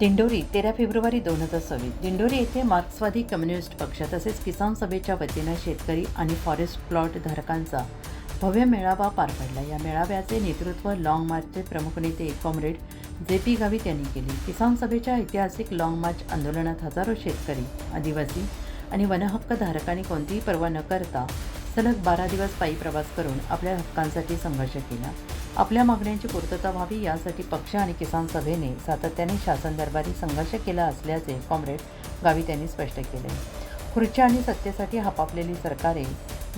दिंडोरी तेरा फेब्रुवारी दोन हजार सव्वीस. दिंडोरी येथे मार्क्सवादी कम्युनिस्ट पक्ष तसेच किसान सभेच्या वतीनं शेतकरी आणि फॉरेस्ट प्लॉट धारकांचा भव्य मेळावा पार पडला. या मेळाव्याचे नेतृत्व लाँग मार्चचे प्रमुख नेते कॉम्रेड जे पी गावित यांनी केले. किसान सभेच्या ऐतिहासिक लाँग मार्च आंदोलनात हजारो शेतकरी आदिवासी आणि वनहक्क धारकांनी कोणतीही पर्वा न करता सलग बारा दिवस पायी प्रवास करून आपल्या हक्कांसाठी संघर्ष केला. आपल्या मागण्यांची पूर्तता व्हावी यासाठी पक्ष आणि किसान सभेने सातत्याने शासन दरबारी संघर्ष केला असल्याचे कॉम्रेड गावित यांनी स्पष्ट केले. खुर्च्या आणि सत्तेसाठी हापापलेली सरकारे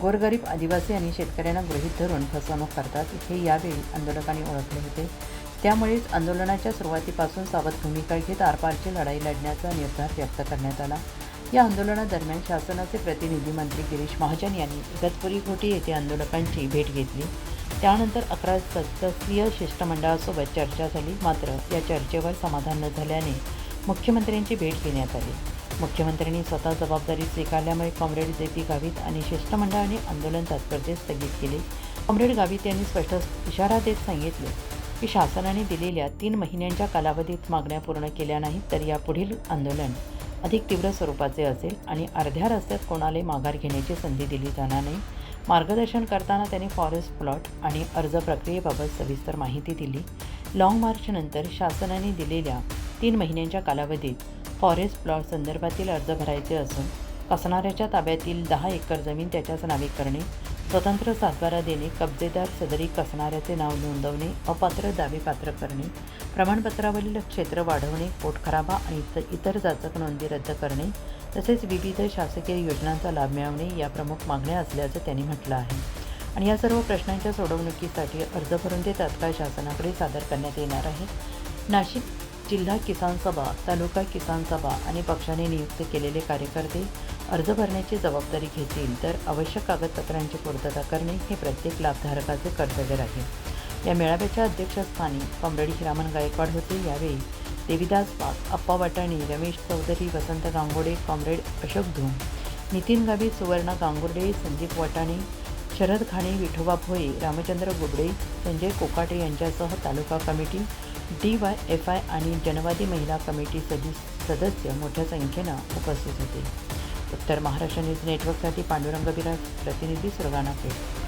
गोरगरीब आदिवासी आणि शेतकऱ्यांना गृहीत धरून फसवणूक करतात हे यावेळी आंदोलकांनी ओळखले होते. त्यामुळेच आंदोलनाच्या सुरुवातीपासून सावध भूमिका घेत आरपारची लढाई लढण्याचा निर्धार व्यक्त करण्यात आला. या आंदोलनादरम्यान शासनाचे प्रतिनिधी मंत्री गिरीश महाजन यांनी इगतपुरी घोटी येथे आंदोलकांची भेट घेतली. त्यानंतर अकरा सदस्यीय शिष्टमंडळासोबत चर्चा झाली. मात्र या चर्चेवर समाधान न झाल्याने मुख्यमंत्र्यांची भेट घेण्यात आली. मुख्यमंत्र्यांनी स्वतः जबाबदारी स्वीकारल्यामुळे कॉम्रेड जे पी गावित आणि शिष्टमंडळाने आंदोलन तात्पुरते स्थगित केले. कॉम्रेड गावित यांनी स्पष्ट इशारा देत सांगितले की शासनाने दिलेल्या तीन महिन्यांच्या कालावधीत मागण्या पूर्ण केल्या नाहीत तर यापुढील आंदोलन अधिक तीव्र स्वरूपाचे असेल आणि अर्ध्या रस्त्यात कोणाला माघार घेण्याची संधी दिली जाणार नाही. मार्गदर्शन करताना त्यांनी फॉरेस्ट प्लॉट आणि अर्ज प्रक्रियेबाबत सविस्तर माहिती दिली. लाँग मार्चनंतर शासनाने दिलेल्या तीन महिन्यांच्या कालावधीत फॉरेस्ट प्लॉट संदर्भातील अर्ज भरायचे असून कसणाऱ्याच्या ताब्यातील दहा एकर जमीन त्याच्याच नावे करणे स्वतंत्र सातबारा देणे कब्जेदार सदरी कसणाऱ्याचे नाव नोंदवणे अपात्र दावे पात्र करणे प्रमाणपत्रावरील क्षेत्र वाढवणे पोटखराबा आणि इतर- जाचक नोंदी रद्द करणे तसेच विविध शासकीय योजनांचा लाभ मिळवणे या प्रमुख मागण्या असल्याचं त्यांनी म्हटलं आहे. आणि या सर्व प्रश्नांच्या सोडवणुकीसाठी अर्ज भरून ते तात्काळ शासनाकडे सादर करण्यात येणार आहे. नाशिक जिल्हा किसान सभा तालुका किसान सभा आणि पक्षाने नियुक्त केलेले कार्यकर्ते अर्ज भरण्याची जबाबदारी घेतील तर आवश्यक कागदपत्रांची पूर्तता करणे हे प्रत्येक लाभधारकाचे कर्तव्य राहील या मेळाव्याच्या अध्यक्षस्थानी कॉम्रेड हिरामन गायकवाड होते. यावेळी देविदास वाघ अप्पा वाटाणी रमेश चौधरी वसंत गांगोडे कॉम्रेड अशोक धूम नितीन गावी सुवर्णा गांगुर्डे संदीप वाटाणे शरद खाणे विठोबा भोये रामचंद्र गुबडे संजय कोकाटे यांच्यासह taluka committee D Y F I आणि जनवादी महिला कमिटी सदि सदस्य मोठ्या संख्येनं उपस्थित होते. उत्तर महाराष्ट्र न्यूज नेटवर्कसाठी पांडुरंग बिराज प्रतिनिधी सुरगाणा पेठ